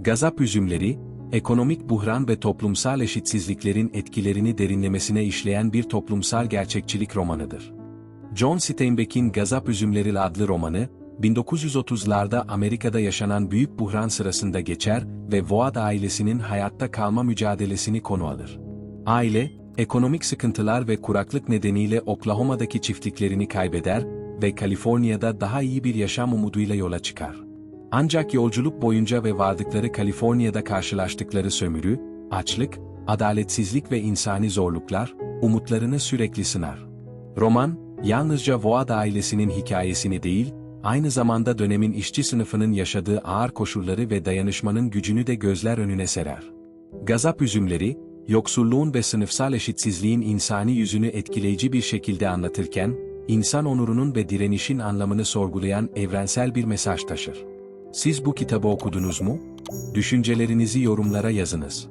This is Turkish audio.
Gazap Üzümleri, ekonomik buhran ve toplumsal eşitsizliklerin etkilerini derinlemesine işleyen bir toplumsal gerçekçilik romanıdır. John Steinbeck'in Gazap Üzümleri adlı romanı, 1930'larda Amerika'da yaşanan büyük buhran sırasında geçer ve Voad ailesinin hayatta kalma mücadelesini konu alır. Aile, ekonomik sıkıntılar ve kuraklık nedeniyle Oklahoma'daki çiftliklerini kaybeder ve Kaliforniya'da daha iyi bir yaşam umuduyla yola çıkar. Ancak yolculuk boyunca ve vardıkları Kaliforniya'da karşılaştıkları sömürü, açlık, adaletsizlik ve insani zorluklar, umutlarını sürekli sınar. Roman, yalnızca Voad ailesinin hikayesini değil, aynı zamanda dönemin işçi sınıfının yaşadığı ağır koşulları ve dayanışmanın gücünü de gözler önüne serer. Gazap üzümleri, yoksulluğun ve sınıfsal eşitsizliğin insani yüzünü etkileyici bir şekilde anlatırken, insan onurunun ve direnişin anlamını sorgulayan evrensel bir mesaj taşır. Siz bu kitabı okudunuz mu? Düşüncelerinizi yorumlara yazınız.